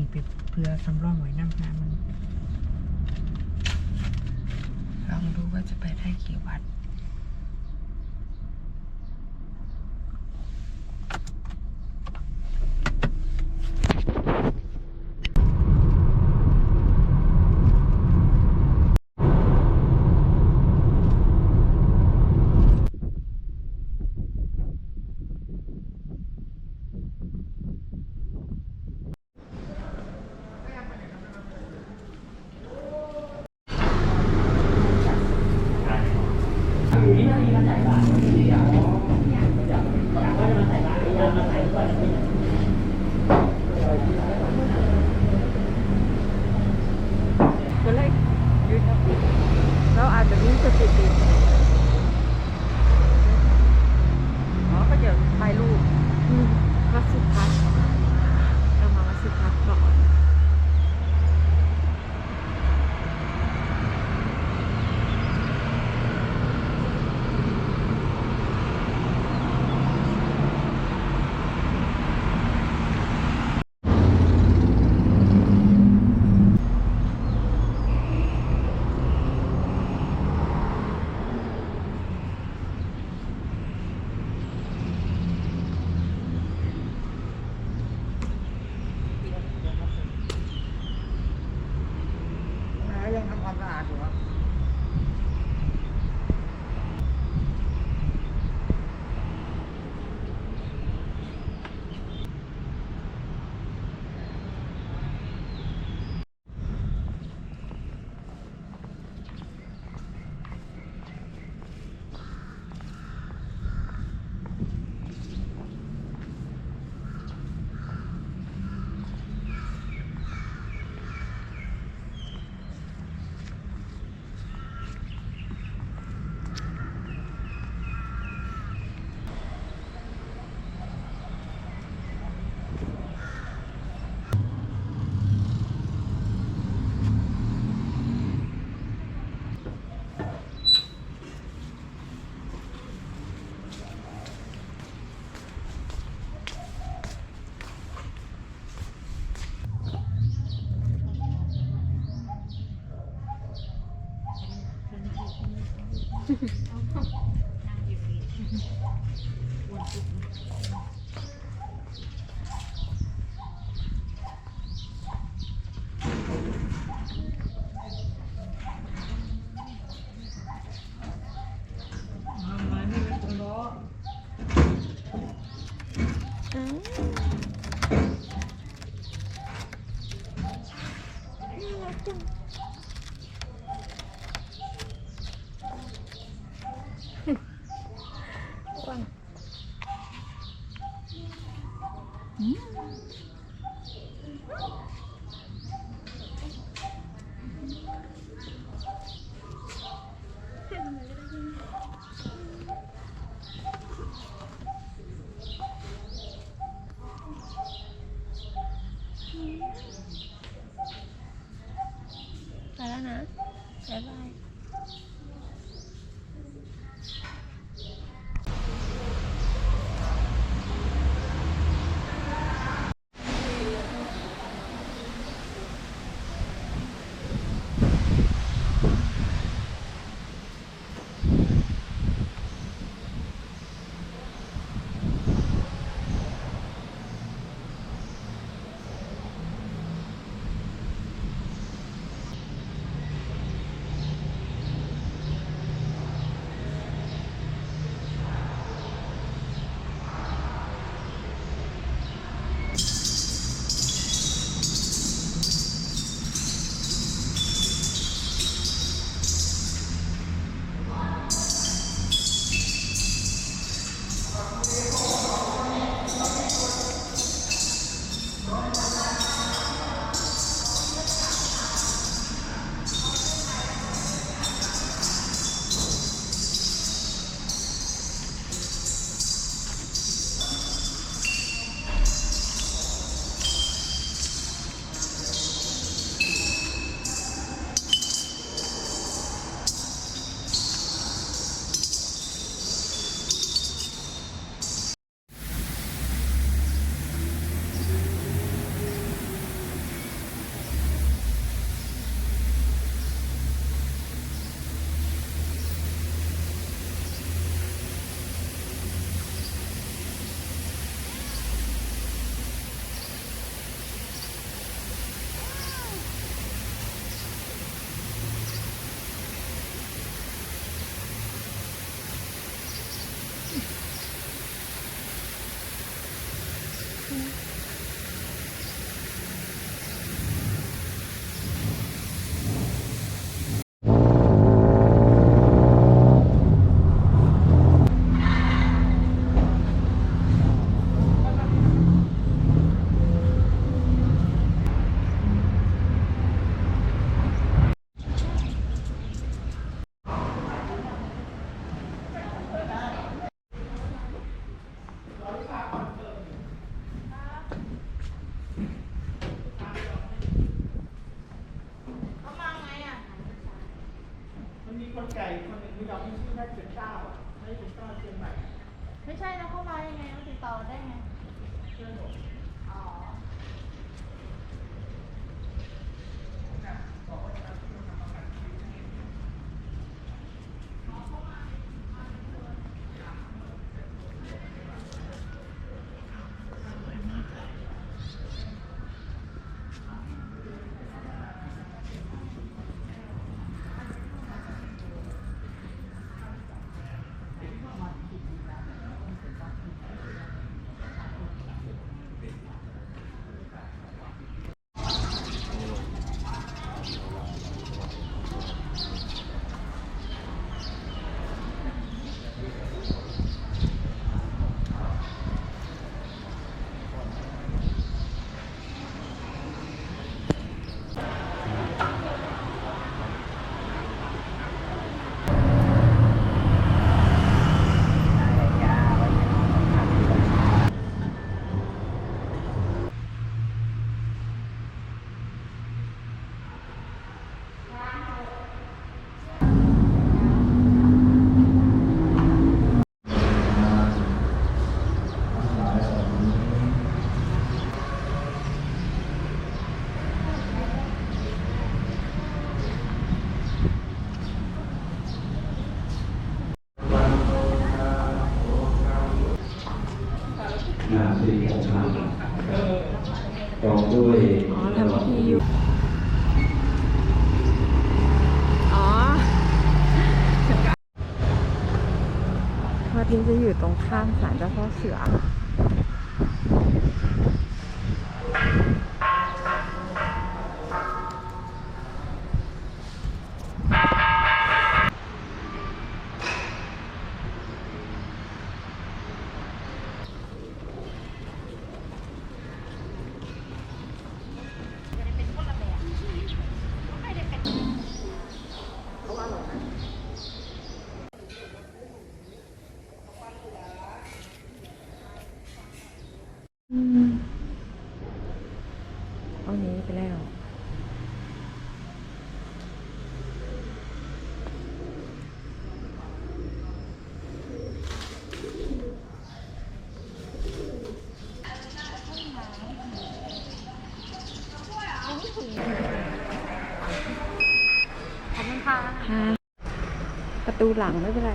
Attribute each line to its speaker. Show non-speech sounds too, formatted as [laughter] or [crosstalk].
Speaker 1: ีไปเพื่อสำรองไว้น้ำน้ำมัน ลองดูว่าจะไปได้กี่วัด background. Oh. [laughs] 拜拜。穿反的方式啊。 ดูหลังไม่เป็นไร